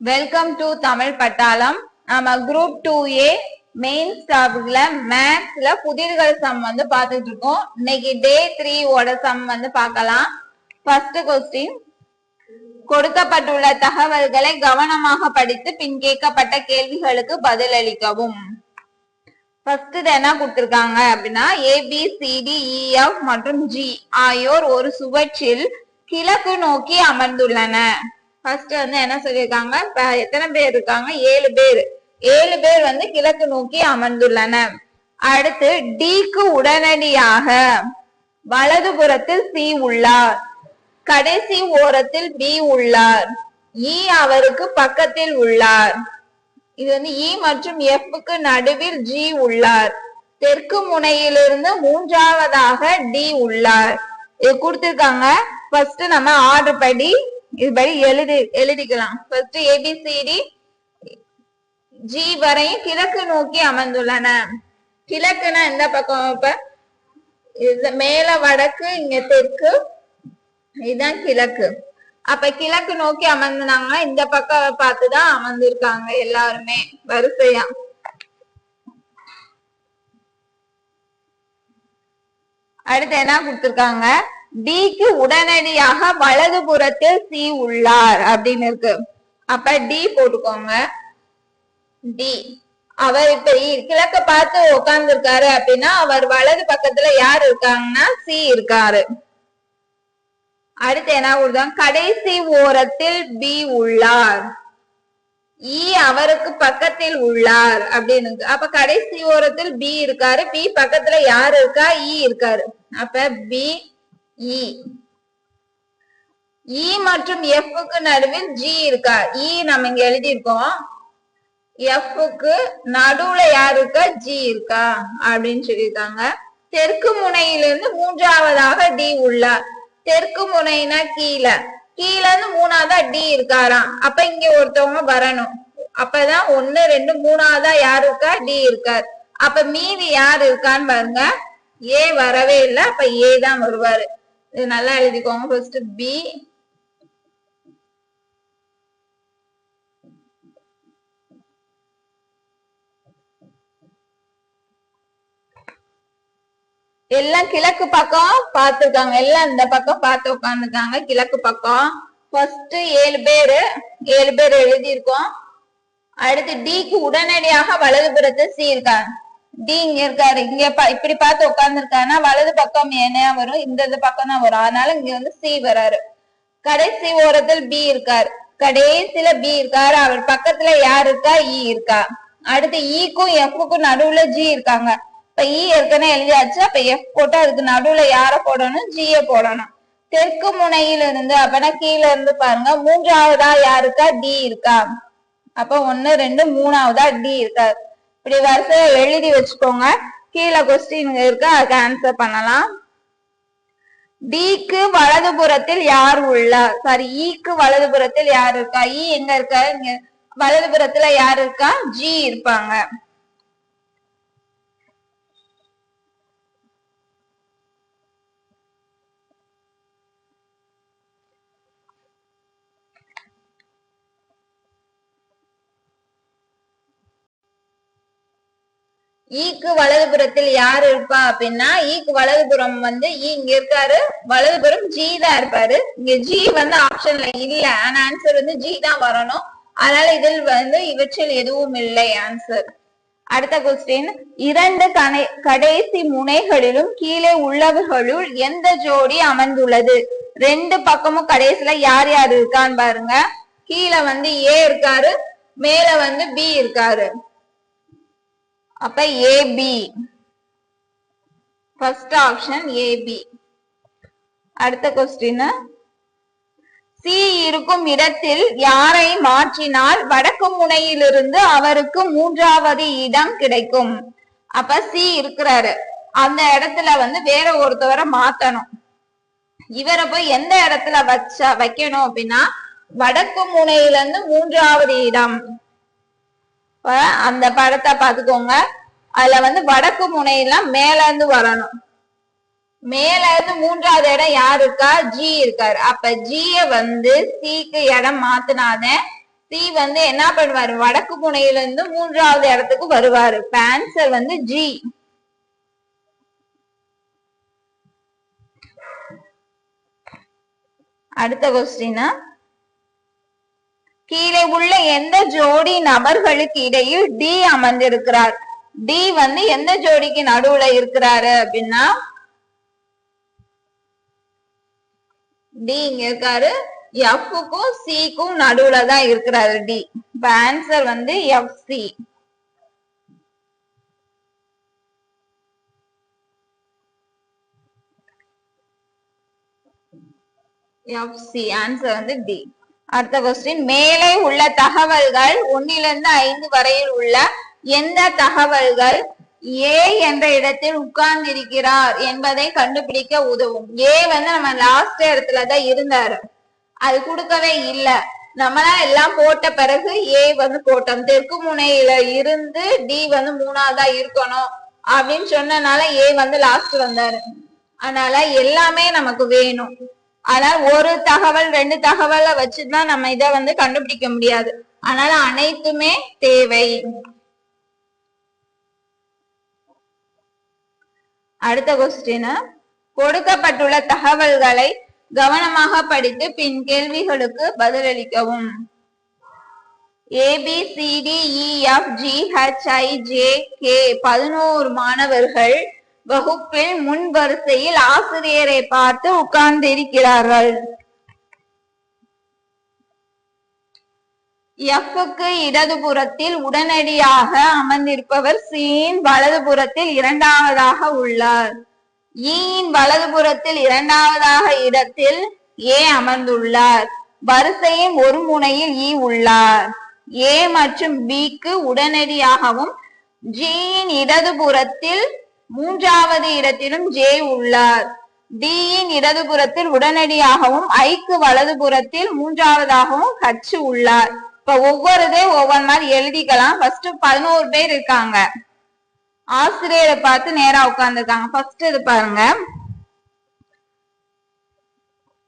Welcome to Tamil பட்டாளம் நம்ம group two ஏ main டாபிக்ல மேத்ஸ்ல புதிர்கள் சம் வந்து பார்த்துட்டு இருக்கோம் இன்னைக்கு டே த்ரீ ஓட சம் வந்து பார்க்கலாம். ஃபர்ஸ்ட் கொஸ்டின் கொடுக்கப்பட்டுள்ள தகவல்களை கவனமாக படித்து பின் கேட்கப்பட்ட கேள்விகளுக்கு பதிலளிக்கவும். ஃபர்ஸ்ட் என்ன கொடுத்துருக்காங்க அப்படின்னா ஏபிசிடிஇஎஃப் e, மற்றும் ஜி ஆகியோர் ஒரு சுவற்றில் கிழக்கு நோக்கி அமர்ந்துள்ளன. ஃபர்ஸ்ட் வந்து என்ன சொல்லியிருக்காங்க? எத்தனை பேர் இருக்காங்க? ஏழு பேர். ஏழு பேர் வந்து கிழக்கு நோக்கி அமர்ந்துள்ளன. அடுத்து டிக்கு உடனடியாக வலதுபுறத்தில் சி உள்ளார். கடைசி ஓரத்தில் பி உள்ளார். இ அவருக்கு பக்கத்தில் உள்ளார். இது வந்து இ மற்றும் எஃப்க்கு நடுவில் ஜி உள்ளார். தெற்கு முனையிலிருந்து மூன்றாவதாக டி உள்ளார். இது கொடுத்திருக்காங்க. ஃபர்ஸ்ட் நம்ம ஆர்டர் படி இதுபடி எழுதி எழுதிக்கலாம். ஃபர்ஸ்ட் ஏபிசிடி ஜி வரையும் கிழக்கு நோக்கி அமர்ந்துள்ளன கிழக்குனா எந்த பக்கம்? இப்ப இது மேல வடக்கு இங்க தெற்கு. இதுதான் கிழக்கு. அப்ப கிழக்கு நோக்கி அமர்ந்தாங்கன்னா இந்த பக்கம் பார்த்துதான் அமர்ந்திருக்காங்க எல்லாருமே. வரிசையா. அடுத்து என்ன கொடுத்துருக்காங்க? டிக்கு உடனடியாக வலதுபுறத்தில் சி உள்ளார் அப்படின்னு இருக்கு. அப்ப டி போட்டுக்கோங்க. டி அவர் இப்ப கிழக்க பார்த்து உட்கார்ந்து இருக்காரு அப்படின்னா அவர் வலது பக்கத்துல யார் இருக்காங்கன்னா சி இருக்காரு. அடுத்து என்ன கொடுத்தாங்க கடைசி ஓரத்தில் பி உள்ளார். இ அவருக்கு பக்கத்தில் உள்ளார் அப்படின்னு அப்ப கடைசி ஓரத்தில் பி இருக்காரு. பி பக்கத்துல யார் இருக்கா? இ இருக்காரு. அப்ப பி இ இ மற்றும் எஃப்க்கு நடுவில் ஜி இருக்கா? இ நம்ம இங்க எழுதியிருக்கோம். எஃப்க்கு நடுவுல யார் இருக்கா? ஜி இருக்கா? அப்படின்னு சொல்லியிருக்காங்க. தெற்கு முனையிலிருந்து மூன்றாவதாக டி உள்ளார் தெற்கு முனைனா கீழே. கீழே இருந்து மூணாவதா டி இருக்காராம். அப்ப இங்க ஒருத்தவங்க வரணும். அப்பதான் ஒண்ணு ரெண்டு மூணாவதா யார் இருக்கா? டி இருக்கார். அப்ப மீதி யார் இருக்கான்னு பாருங்க. ஏ வரவே இல்லை. அப்ப ஏ தான் வருவாரு. இது நல்லா எழுதிக்கோங்க ஃபர்ஸ்ட் பி எல்லாம் கிழக்கு பக்கம் பார்த்துருக்காங்க. எல்லாம் இந்த பக்கம் பார்த்து உட்காந்துருக்காங்க கிழக்கு பக்கம். ஃபர்ஸ்ட் ஏழு பேரு. ஏழு பேர் எழுதியிருக்கோம். அடுத்து டிக்கு உடனடியாக வலதுபுறத்தை சீர்காங்க இருக்காங்க. டி இங்க இருக்காரு. இங்க பா- இப்படி பார்த்து உட்கார்ந்துருக்காருன்னா வலது பக்கம் என்ன வரும் இந்த இது பக்கம் தான் வரும். அதனால இங்க வந்து சி வராரு. கடைசி ஓரத்தில் பி இருக்காரு. கடைசியில பி இருக்காரு. அவர் பக்கத்துல யார் இருக்கா? இ இருக்கா. அடுத்து e இக்கும் எஃப்க்கும் நடுவுல ஜி இருக்காங்க. இப்ப இ ஏற்கனவே எழுதியாச்சு. அப்ப எஃப் போட்டு அதுக்கு நடுவுல யார போடணும்? ஜிய போடணும். தெற்கு முனையில இருந்து அப்பனா கீழே இருந்து பாருங்க. மூன்றாவதா யாருக்கா டி இருக்கா. அப்ப ஒண்ணு ரெண்டு மூணாவதா டி இருக்காரு. இப்படி வரிசையா எழுதி வச்சுக்கோங்க. கீழே கொஸ்டின் இருக்கு அதுக்கு ஆன்சர் பண்ணலாம். டிக்கு வலதுபுறத்தில் யார் உள்ளார்? சாரி ஈக்கு e வலதுபுறத்தில் யார் இருக்கா? ஈ எங்க இருக்கா? இங்க வலதுபுறத்துல யார் இருக்கா? ஜி இருப்பாங்க. ஈக்கு வலதுபுறத்தில் யார் இருப்பா அப்படின்னா ஈக்கு வலதுபுறம் வந்து ஈ இங்க இருக்காரு. வலதுபுறம் ஜி தான் இருப்பாரு. இங்க ஜி வந்து ஆப்ஷன்ல இல்ல. ஆனா ஆன்சர் வந்து ஜி தான் வரணும். அதனால இதில் வந்து இவற்றில் எதுவும் இல்லை ஆன்சர் அடுத்த கொஸ்டின் இரண்டு கனை கடைசி முனைகளிலும் கீழே உள்ளவர்களுள் எந்த ஜோடி அமர்ந்துள்ளது? ரெண்டு பக்கமும் கடைசியில யார் யார் இருக்கான்னு பாருங்க. கீழே வந்து ஏ இருக்காரு. மேல வந்து பி இருக்காரு. அப்ப ஏபி ஃபர்ஸ்ட் ஆப்ஷன் ஏபி அடுத்த கொஸ்டின் சி இருக்கும் இடத்தில் யாரை மாற்றினால் வடக்கு முனையிலிருந்து அவருக்கு மூன்றாவது இடம் கிடைக்கும். அப்ப சி இருக்கிறாரு. அந்த இடத்துல வந்து வேற ஒருத்தவரை மாத்தணும். இவரை போய் எந்த இடத்துல வச்சா வைக்கணும் அப்படின்னா வடக்கு முனையில இருந்து மூன்றாவது இடம். அந்த படத்தை பாத்துக்கோங்க அதுல வந்து வடக்கு முனையெல்லாம் மேல இருந்து வரணும். மேல இருந்து மூன்றாவது இடம் யாரு இருக்கா? ஜி இருக்காரு. அப்ப ஜிய வந்து சிக்கு இடம் மாத்தினாதான் சி வந்து என்ன பண்ணுவாரு? வடக்கு முனையில இருந்து மூன்றாவது இடத்துக்கு வருவாரு. இப்ப ஆன்சர் வந்து ஜி அடுத்த கொஸ்டின் கீழே உள்ள எந்த ஜோடி நபர்களுக்கு இடையில் டி அமர்ந்திருக்கிறார்? டி வந்து எந்த ஜோடிக்கு நடுவுல இருக்கிறாரு அப்படின்னா டி இங்க இருக்காரு. எஃப்க்கும் சிக்கும் நடுவுல தான் இருக்கிறாரு டி இப்ப ஆன்சர் வந்து F C F C answer வந்து டி அடுத்த கொஸ்டின் மேலே உள்ள தகவல்கள் ஒன்னிலிருந்து ஐந்து வரையில் உள்ள எந்த தகவல்கள் ஏ என்ற இடத்தில் உட்கார்ந்திருக்கிறார் என்பதை கண்டுபிடிக்க உதவும். ஏ வந்து நம்ம லாஸ்ட் இடத்துல தான் இருந்தாரு. அது கொடுக்கவே இல்ல. நம்மளா எல்லாம் போட்ட பிறகு ஏ வந்து போட்டோம். தெற்கு முனையில இருந்து டி வந்து மூணாவதா இருக்கணும் அப்படின்னு சொன்னனால ஏ வந்து லாஸ்ட் வந்தாரு. அதனால எல்லாமே நமக்கு வேணும். ஆனால் ஒரு தகவல் ரெண்டு தகவலை வச்சுதான் நம்ம இதை வந்து கண்டுபிடிக்க முடியாது. அதனால அனைத்துமே தேவை. அடுத்த கொஸ்டின் கொடுக்கப்பட்டுள்ள தகவல்களை கவனமாக படித்து பின் கேள்விகளுக்கு பதிலளிக்கவும். ஏபிசிடிஇஎஃப்ஜிஹெச்ஐஜே கே e, பதினோரு மாணவர்கள் வகுப்பில் முன் வரிசையில் ஆசிரியரை பார்த்து உட்கார்ந்திருக்கிறார்கள். எஃப்க்கு இடதுபுறத்தில் உடனடியாக அமர்ந்திருப்பவர் சியின் வலதுபுறத்தில் இரண்டாவதாக உள்ளார். E ஈயின் வலதுபுறத்தில் இரண்டாவதாக இடத்தில் ஏ அமர்ந்துள்ளார். வரிசையின் ஒரு முனையில் ஈ உள்ளார். ஏ மற்றும் பிக்கு உடனடியாகவும் ஜியின் இடதுபுறத்தில் மூன்றாவது இடத்திலும் ஜே உள்ளார். டியின் இடதுபுறத்தில் உடனடியாகவும் ஐக்கு வலதுபுறத்தில் மூன்றாவதாகவும் ஹச் உள்ளார். இப்ப ஒவ்வொருதே ஒவ்வொரு மாதிரி எழுதிக்கலாம். ஃபர்ஸ்ட் பதினோரு பேர் இருக்காங்க. ஆசிரியரை பார்த்து நேரா உட்கார்ந்துருக்காங்க. ஃபர்ஸ்ட் இது பாருங்க.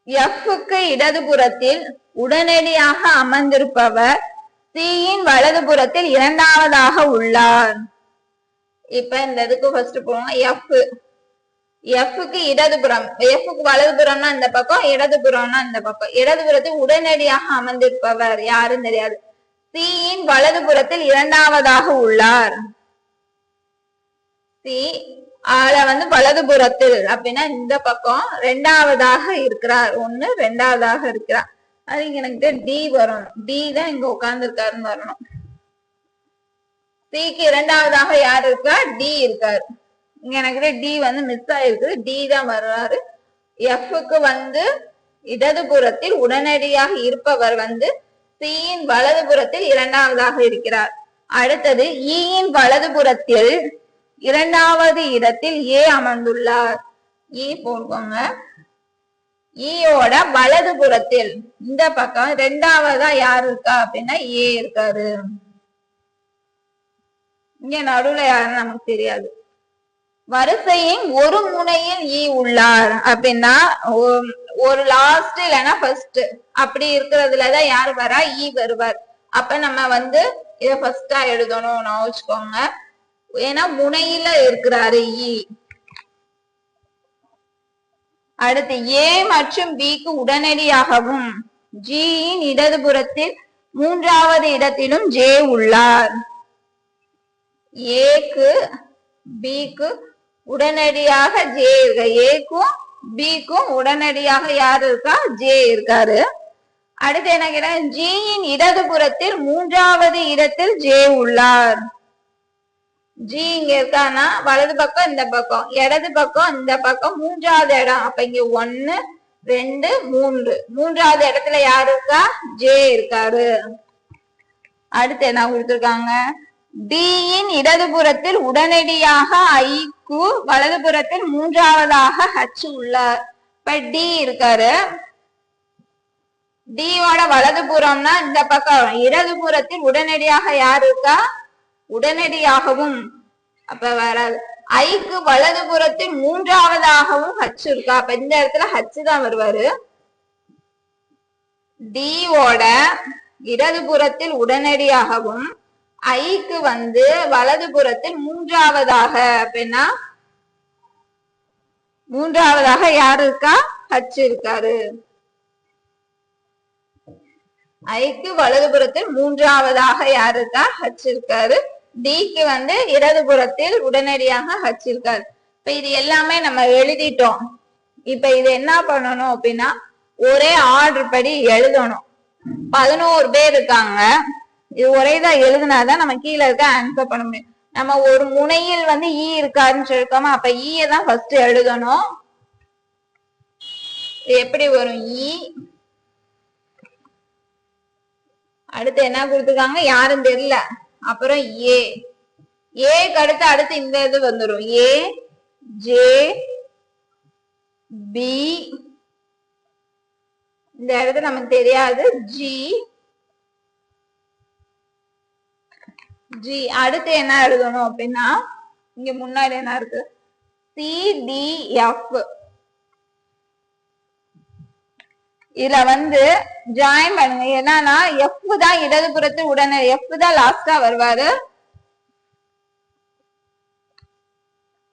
எஃப்க்கு இடதுபுறத்தில் உடனடியாக அமர்ந்திருப்பவர் சியின் வலதுபுறத்தில் இரண்டாவதாக உள்ளார். இப்ப இந்த இதுக்கு ஃபர்ஸ்ட் போவோம். எஃப் எஃப்க்கு இடதுபுறம் எஃப்க்கு வலதுபுறம்னா இந்த பக்கம் இடதுபுறம்னா இந்த பக்கம். இடதுபுறத்தில் உடனடியாக அமர்ந்திருப்பவர் யாரும் தெரியாது. சியின் வலதுபுறத்தில் இரண்டாவதாக உள்ளார். சி ஆள வந்து வலதுபுறத்தில் அப்படின்னா இந்த பக்கம் ரெண்டாவதாக இருக்கிறார். ஒண்ணு ரெண்டாவதாக இருக்கிறார். அது இங்க எனக்கு டி வரணும் டி தான் இங்க உட்கார்ந்துருக்காருன்னு வரணும். சிக்கு இரண்டாவதாக யார் இருக்கா? டி இருக்காரு. இங்க எனக்கு டி வந்து மிஸ் ஆயிருக்கு டி தான் வர்றாரு. எஃப்க்கு வந்து இடதுபுறத்தில் உடனடியாக இருப்பவர் வந்து சியின் வலதுபுறத்தில் இரண்டாவதாக இருக்கிறார். அடுத்தது e ஈயின் வலதுபுறத்தில் இரண்டாவது இடத்தில் ஏ அமர்ந்துள்ளார். E ஈ போடுவோங்க ஈயோட e வலதுபுறத்தில் இந்த பக்கம் ரெண்டாவதா யார் இருக்கா அப்படின்னா ஏ இருக்காரு. இங்க நடுவுல யாருன்னு நமக்கு தெரியாது. வரிசையின் ஒரு முனையில் ஈ உள்ளார் அப்படின்னா ஒரு லாஸ்ட் இல்லைன்னா ஃபர்ஸ்ட் அப்படி இருக்கிறதுலதான் யார் வரா? ஈ வருவார். அப்ப நம்ம வந்து இத ஃபர்ஸ்டா எழுதணும் நான் வச்சுக்கோங்க. ஏன்னா முனையில இருக்கிறாரு ஈ. அடுத்து ஏ மற்றும் பிக்கு உடனடியாகவும் ஜியின் இடதுபுறத்தில் மூன்றாவது இடத்திலும் ஜே உள்ளார். ஏக்கு பிக்கு உடனடியாக ஜே இருக்க. ஏக்கும் பிக்கும் உடனடியாக யார் இருக்கா? ஜே இருக்காரு. அடுத்து என்ன கேட்டேன் ஜியின் இடதுபுறத்தில் மூன்றாவது இடத்தில் ஜே உள்ளார். ஜி இங்க இருக்கானா வலது பக்கம் இந்த பக்கம் இடது பக்கம் இந்த பக்கம் மூன்றாவது இடம். அப்ப இங்க ஒன்னு ரெண்டு மூன்று. மூன்றாவது இடத்துல யாரு இருக்கா? ஜே இருக்காரு. அடுத்து என்ன கொடுத்துருக்காங்க? டியின் இடதுபுறத்தில் உடனடியாக ஐக்கு வலதுபுறத்தில் மூன்றாவதாக ஹச் உள்ளார் இப்ப டி இருக்காரு. டியோட வலதுபுறம்னா இந்த பக்கம் இடதுபுறத்தில் உடனடியாக யார் இருக்கா? உடனடியாகவும் அப்ப வராது ஐக்கு வலதுபுறத்தில் மூன்றாவதாகவும் ஹச் இருக்கா? அப்ப இந்த இடத்துல ஹச் தான் வருவாரு. டியோட இடதுபுறத்தில் உடனடியாகவும் ஐக்கு வந்து வலதுபுறத்தில் மூன்றாவதாக அப்படின்னா மூன்றாவதாக யார் இருக்கா? ஹச் இருக்காரு. ஐக்கு வலதுபுறத்தில் மூன்றாவதாக யார் இருக்கா? ஹச் இருக்காரு. டிக்கு வந்து இடதுபுறத்தில் உடனடியாக ஹச் இருக்காரு. இப்ப இது எல்லாமே நம்ம எழுதிட்டோம். இப்ப இது என்ன பண்ணணும் அப்படின்னா ஒரே ஆர்டர் படி எழுதணும். பதினோரு பேர் இருக்காங்க. இது ஒரே தான் எழுதுனாதான் நம்ம கீழே இருக்க ஆன்சர் பண்ண முடியும். நம்ம ஒரு முனையில் வந்து e ஈ இருக்காருன்னு சொல்லிருக்கோமா அப்ப e ஈய தான் ஃபர்ஸ்ட் எழுதணும். எப்படி வரும்? ஈ அடுத்து என்ன கொடுத்துருக்காங்க? யாரும் தெரியல. அப்புறம் ஏ ஏக்கு அடுத்து அடுத்து இந்த இது வந்துடும் ஏ ஜே பி இந்த இடத்துல நமக்கு தெரியாது. ஜி ஜி அடுத்து என்ன எழுதணும் அப்படின்னா இங்க முன்னாடி என்ன இருக்கு? சி டி எஃப் இதுல வந்து ஜாயின் பண்ணுங்க. என்னன்னா எஃப் தான் இடதுபுறத்து உடனே எஃப் தான் லாஸ்டா வருவாரு.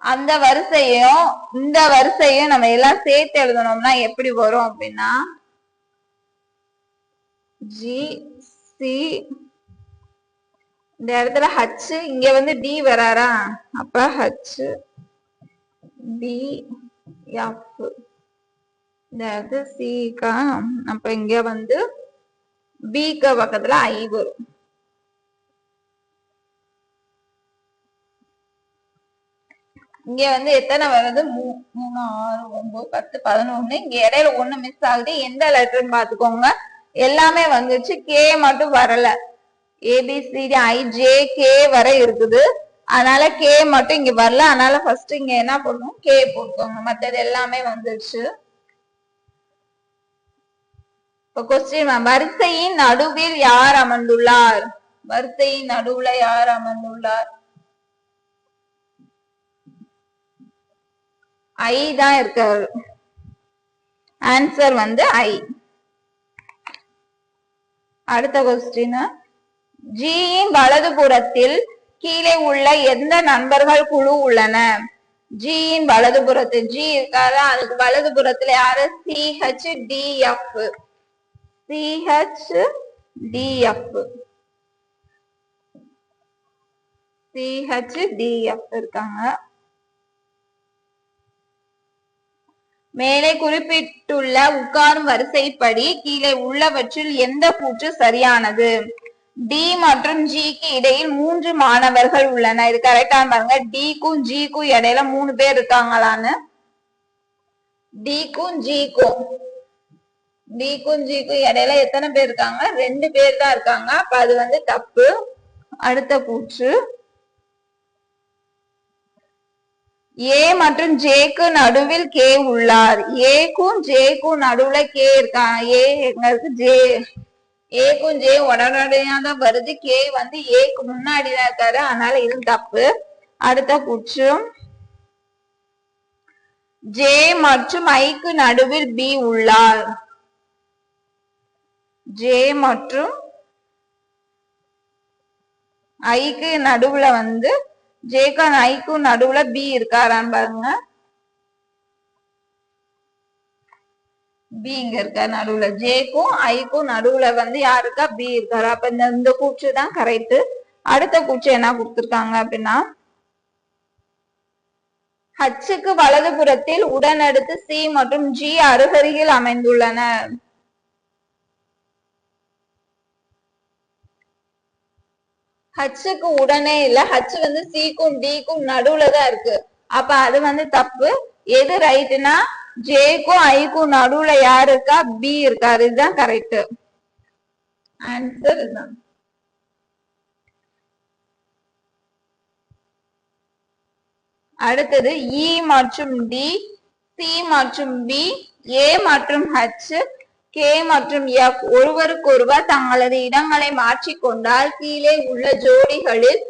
அந்த வரிசையும் இந்த வரிசையும் நம்ம எல்லாம் சேர்த்து எழுதணும்னா எப்படி வரும் அப்படின்னா ஜி சி இந்த இடத்துல ஹச் இங்க வந்து டி வராரா? அப்ப ஹச் டி எஃப் இந்த இடத்துல சிக்கா அப்ப இங்க வந்து பிக்கு பக்கத்துல ஐ வரும். இங்க வந்து எத்தனை வருது? மூ- மூணு ஆறு ஒன்பது பத்து பதினொன்னு. இங்க இடையில ஒண்ணு மிஸ் ஆகுது. எந்த லெட்டர்னு பாத்துக்கோங்க எல்லாமே வந்துச்சு. கே மட்டும் வரல. ஏபிசிடி ஐ ஜே கே வரை இருக்குது. அதனால கே மட்டும் இங்க வரல. அதனால ஃபர்ஸ்ட் இங்க என்ன பண்ணும் கே போட்டுக்கோங்க. மத்தது எல்லாமே வந்துருச்சு. இப்ப கொஸ்டின் வரிசையின் நடுவில் யார் அமர்ந்துள்ளார்? வரிசையின் நடுவுல யார் அமர்ந்துள்ளார்? ஐ தான் இருக்காரு. ஆன்சர் வந்து ஐ அடுத்த கொஸ்டின் ஜியின் வலது புறத்தில் கீழே உள்ள எந்த நண்பர்கள் குழு உள்ளன? ஜியின் வலது புறத்து ஜி இருக்காரா அதுக்கு வலது புறத்துல யாரு CH DF CH DF CH DF இருக்காங்க. மேலே குறிப்பிட்டுள்ள உட்காரும் வரிசைப்படி கீழே உள்ளவற்றில் எந்த கூற்று சரியானது? டி மற்றும் ஜிக்கு இடையில் மூன்று மாணவர்கள் உள்ளன இது கரெக்டா பாருங்க. டிக்கும் ஜிக்கும் இடையில மூணு பேர் இருக்காங்களான்னு. டிக்கும் ஜிக்கும் டிக்கும் ஜிக்கும் இடையில எத்தனை பேர் இருக்காங்க? ரெண்டு பேர் தான் இருக்காங்க. அப்ப அது வந்து தப்பு. அடுத்த கூற்று. ஏ மற்றும் ஜேக்கு நடுவில் கே உள்ளார். ஏக்கும் ஜேக்கும் நடுவுல கே இருக்காங்க. ஏ எங்க இருக்கு? ஜே ஏக்கும் ஜே உடனடியா தான் வருது. கே வந்து ஏக்கு முன்னாடி தான் இருக்காரு. அதனால இது தப்பு. அடுத்த கூற்று ஜே மற்றும் ஐக்கு நடுவில் பி உள்ளார். ஜே மற்றும் ஐக்கு நடுவுல வந்து ஜேக்கும் ஐக்கும் நடுவுல பி இருக்காரான்னு பாருங்க. பி இங்க இருக்க? நடுவுல ஜேக்கும் ஐக்கும் நடுவுல வந்து யாருக்கா இருக்கா? பி இருக்காரு. அப்ப இந்த இந்த கூச்சு தான் கரெக்ட் அடுத்த கூச்சு என்ன கொடுத்துருக்காங்க அப்படின்னா ஹச்சுக்கு வலதுபுறத்தில் உடனடுத்து சி மற்றும் ஜி அருகருகில் அமைந்துள்ளன. ஹச்சுக்கு உடனே இல்ல. ஹச் வந்து சிக்கும் டிக்கும் நடுவுல தான் இருக்கு. அப்ப அது வந்து தப்பு. எது ரைட்டுனா ஜேக்கும் ஐக்கும் நடுவுல யாரு இருக்கா? பி இருக்காரு இதுதான் கரெக்ட் ஆன்சர் இதுதான். அடுத்தது இ மற்றும் டி சி மற்றும் பி ஏ மற்றும் ஹச் கே மற்றும் எஃப் ஒருவருக்கொருவர் தங்களது இடங்களை மாற்றிக்கொண்டால் கீழே உள்ள ஜோடிகளில்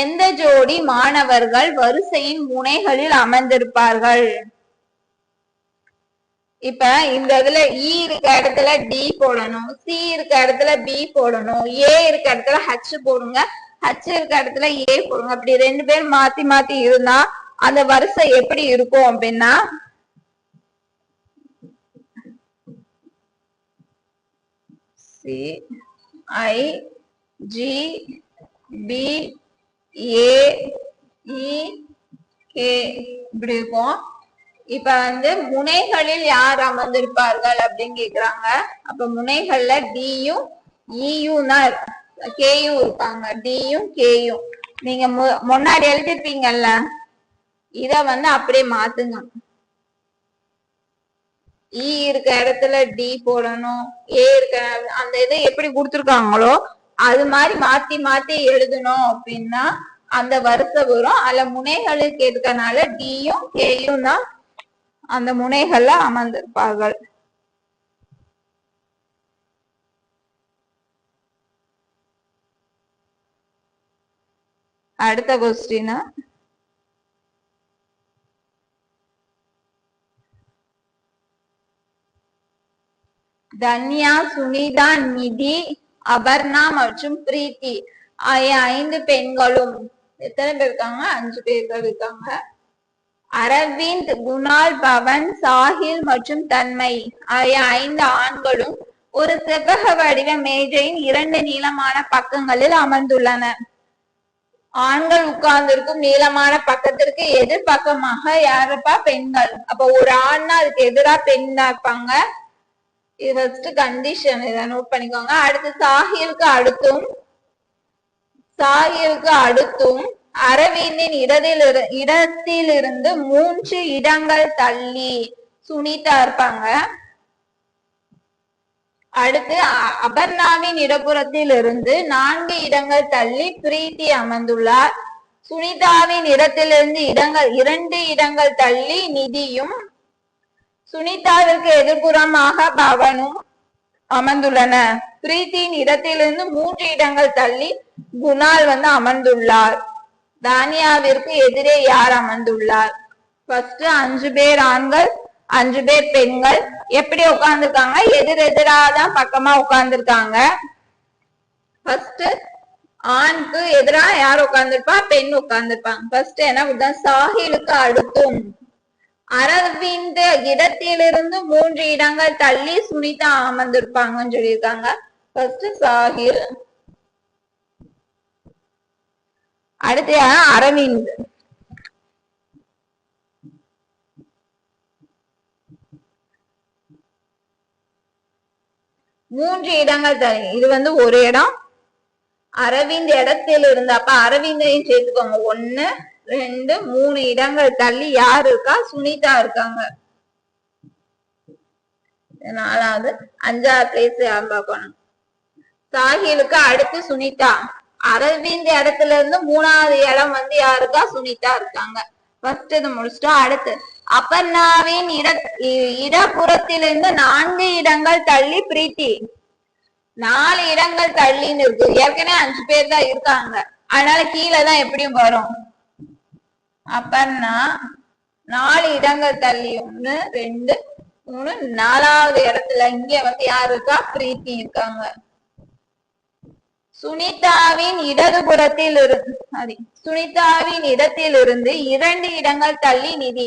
எந்த ஜோடி மாணவர்கள் வரிசையின் முனைகளில் அமர்ந்திருப்பார்கள்? இப்ப இந்த இதுல இ இருக்க இடத்துல டி போடணும். சி இருக்க இடத்துல பி போடணும். ஏ இருக்க இடத்துல ஹச் போடுங்க. ஹச் இருக்க இடத்துல ஏ போடுங்க. அப்படி ரெண்டு பேர் மாத்தி மாத்தி இருந்தா அந்த வரிசை எப்படி இருக்கும் அப்படின்னா C I G B A E K இப்படி இருக்கும். இப்ப வந்து முனைகளில் யார் அமர்ந்திருப்பார்கள் அப்படின்னு கேக்குறாங்க. அப்ப முனைகள்ல டியும் இயும் e தான் கேயும் இருப்பாங்க டியும் கேயும் நீங்க மு- முன்னாடி எழுதிருப்பீங்கல்ல இத வந்து அப்படியே மாத்துங்க. இ இருக்க இடத்துல டி போடணும். ஏ இருக்க அந்த இதை எப்படி கொடுத்துருக்காங்களோ அது மாதிரி மாத்தி மாத்தி எழுதணும் அப்படின்னா அந்த வருஷம் வரும். அதுல முனைகளுக்கு இருக்கனால டியும் கேயும் தான் அந்த முனைகள்ல அமர்ந்திருப்பார்கள். அடுத்த கொஸ்டின் தன்யா சுனிதா நிதி அபர்ணா மற்றும் பிரீத்தி. ஆகிய ஐந்து பெண்களும் எத்தனை பேர் இருக்காங்க? அஞ்சு பேர்கள் இருக்காங்க. அரவிந்த் குணால் பவன் சாஹில் மற்றும் தன்மை ஆகிய ஐந்து ஆண்களும் ஒரு செவ்வக வடிவ மேஜையின் இரண்டு நீளமான பக்கங்களில் அமர்ந்துள்ளன. ஆண்கள் உட்கார்ந்திருக்கும் நீளமான பக்கத்திற்கு எதிர் பக்கமாக யாருப்பா பெண்கள்? அப்ப ஒரு ஆண்னா அதுக்கு எதிரா பெண் தான் இருப்பாங்க. இது ஃபர்ஸ்ட் கண்டிஷன் இதை நோட் பண்ணிக்கோங்க. அடுத்து சாஹிலுக்கு அடுத்தும் சாஹிலுக்கு அடுத்தும் அரவிந்தின் இடத்தில் இடத்திலிருந்து மூன்று இடங்கள் தள்ளி சுனிதா இருப்பாங்க. அடுத்து அபர்ணாவின் இடப்புறத்தில் இருந்து நான்கு இடங்கள் தள்ளி பிரீத்தி அமர்ந்துள்ளார். சுனிதாவின் இடத்திலிருந்து இடங்கள் இரண்டு இடங்கள் தள்ளி நிதியும் சுனிதாவிற்கு எதிர்புறமாக பவனும் அமர்ந்துள்ளன. பிரீத்தியின் இடத்திலிருந்து மூன்று இடங்கள் தள்ளி குணால் வந்து அமர்ந்துள்ளார். தானியாவிற்கு எதிரே யார் அமர்ந்துள்ளார்? ஃபர்ஸ்ட் அஞ்சு பேர் ஆண்கள் அஞ்சு பேர் பெண்கள். எப்படி உட்கார்ந்துருக்காங்க? எதிர் எதிராதான் பக்கமா உட்கார்ந்துருக்காங்க. ஃபர்ஸ்ட் எதிரா யார் உட்கார்ந்துருப்பா? பெண் உட்கார்ந்துருப்பாங்க. ஃபர்ஸ்ட் என்ன சாஹிலுக்கு அடுத்தும். அரவிந்த இடத்திலிருந்து மூன்று இடங்கள் தள்ளி சுனிதா அமர்ந்திருப்பாங்கன்னு சொல்லியிருக்காங்க. ஃபர்ஸ்ட் சாஹில். அடுத்து அரவிந்த். மூன்று இடங்கள் தள்ளி இது வந்து ஒரு இடம். அரவிந்த் இடத்தில் இருந்த அப்ப அரவிந்தையும் சேர்த்துக்கோங்க. ஒண்ணு ரெண்டு மூணு இடங்கள் தள்ளி யாரு இருக்கா? சுனிதா இருக்காங்க. நாலாவது. அஞ்சாவது பிளேஸ் பார்க்கணும். சாஹிலுக்கு அடுத்து சுனிதா. அரவிந்த் இடத்துல இருந்து மூணாவது இடம் வந்து யாருக்கா? சுனிதா இருக்காங்க. ஃபர்ஸ்ட் இது முடிச்சிட்டோம் அடுத்து அபர்ணாவின் இட இ- இடப்புறத்திலிருந்து நான்கு இடங்கள் தள்ளி பிரீத்தி. நாலு இடங்கள் தள்ளின்னு இருக்கு. ஏற்கனவே அஞ்சு பேர் தான் இருக்காங்க. அதனால கீழே தான் எப்படியும் வரும். அப்பன்னா நாலு இடங்கள் தள்ளி. ஒண்ணு ரெண்டு மூணு நாலாவது இடத்துல இங்க வந்து யாரு இருக்கா? பிரீத்தி இருக்காங்க. சுனிதாவின் இடதுபுறத்தில் இருந்து சாரி சுனிதாவின் இடத்தில் இருந்து இரண்டு இடங்கள் தள்ளி நிதி.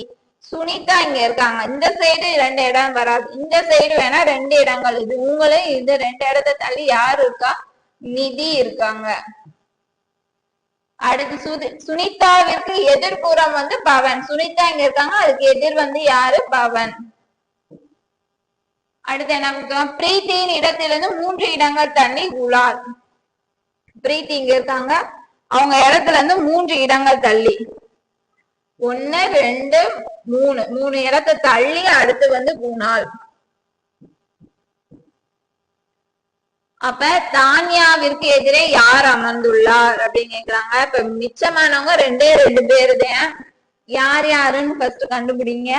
சுனிதா இங்க இருக்காங்க. இந்த சைடு ரெண்டு இடம் வராது. இந்த சைடு வேணா ரெண்டு இடங்கள். இது உங்களே இது ரெண்டு இடத்தை தள்ளி யாரு இருக்கா? நிதி இருக்காங்க. அடுத்து சுதி சுனிதாவிற்கு எதிர்புறம் வந்து பவன். சுனிதா இங்க இருக்காங்க. அதுக்கு எதிர் வந்து யாரு? பவன். அடுத்து என்ன பிரீத்தியின் இடத்திலிருந்து மூன்று இடங்கள் தள்ளி குலால் பிரீத்தி இங்க இருக்காங்க. அவங்க இடத்துல இருந்து மூன்று இடங்கள் தள்ளி. ஒன்னு ரெண்டு மூணு. மூணு இடத்தை தள்ளி அடுத்து வந்து குணால் அப்ப தானியாவிற்கு எதிரே யார் அமர்ந்துள்ளார் அப்படின்னு கேக்குறாங்க. இப்ப மிச்சமானவங்க ரெண்டே ரெண்டு பேரு தான். யார் யாருன்னு ஃபர்ஸ்ட் கண்டுபிடிங்க.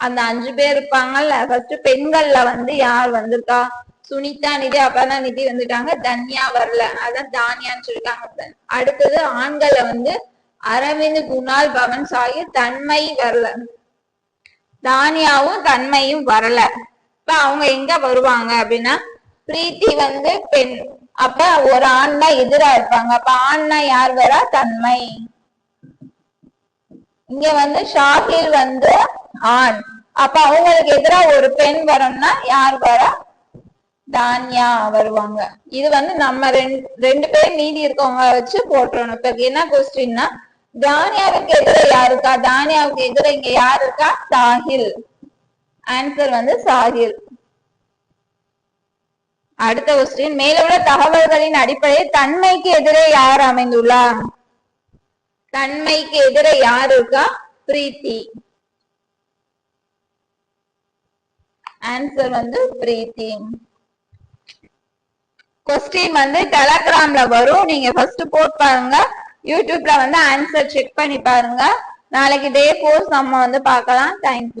அந்த அஞ்சு பேர் இருப்பாங்கல்ல ஃபர்ஸ்ட் பெண்கள்ல வந்து யார் வந்திருக்கா? சுனிதா நிதி அப்பதான் நிதி வந்துட்டாங்க. தன்யா வரல. அதான் தானியான்னு சொல்லிட்டாங்க. அடுத்தது ஆண்களை வந்து அரவிந்த் குணால் பவன் சாகி தன்மை வரல. தானியாவும் தன்மையும் வரல. இப்ப அவங்க எங்க வருவாங்க அப்படின்னா பிரீத்தி வந்து பெண். அப்ப ஒரு ஆண்னா எதிரா இருப்பாங்க. அப்ப ஆண்னா யார் வரா? தன்மை. இங்க வந்து ஷாகில் வந்து ஆண். அப்ப அவங்களுக்கு எதிரா ஒரு பெண் வரணும்னா யார் வரா? தானியா வருவாங்க. இது வந்து நம்ம ரெண்டு ரெண்டு பேர் மீதி இருக்கவங்க வச்சு போட்டுறணும். இப்ப என்ன கொஸ்டின்னா தானியாவுக்கு எதிர யார் இருக்கா? தானியாவுக்கு எதிர இங்க யார் இருக்கா? சாஹில் ஆன்சர் வந்து சாஹில் அடுத்த கொஸ்டின் மேலுள்ள தகவல்களின் அடிப்படையில் தன்மைக்கு எதிரே யார் அமைந்துள்ளா? தன்மைக்கு எதிரே யார் இருக்கா? பிரீத்தி. ஆன்சர் வந்து பிரீத்தி. கொஸ்டின் வந்து டெலகிராம்ல வரும். நீங்க ஃபர்ஸ்ட் போட் பாருங்க. யூடியூப்ல வந்து ஆன்சர் செக் பண்ணி பாருங்க. நாளைக்கு டே கோர்ஸ் நம்ம வந்து பார்க்கலாம். தேங்க்யூ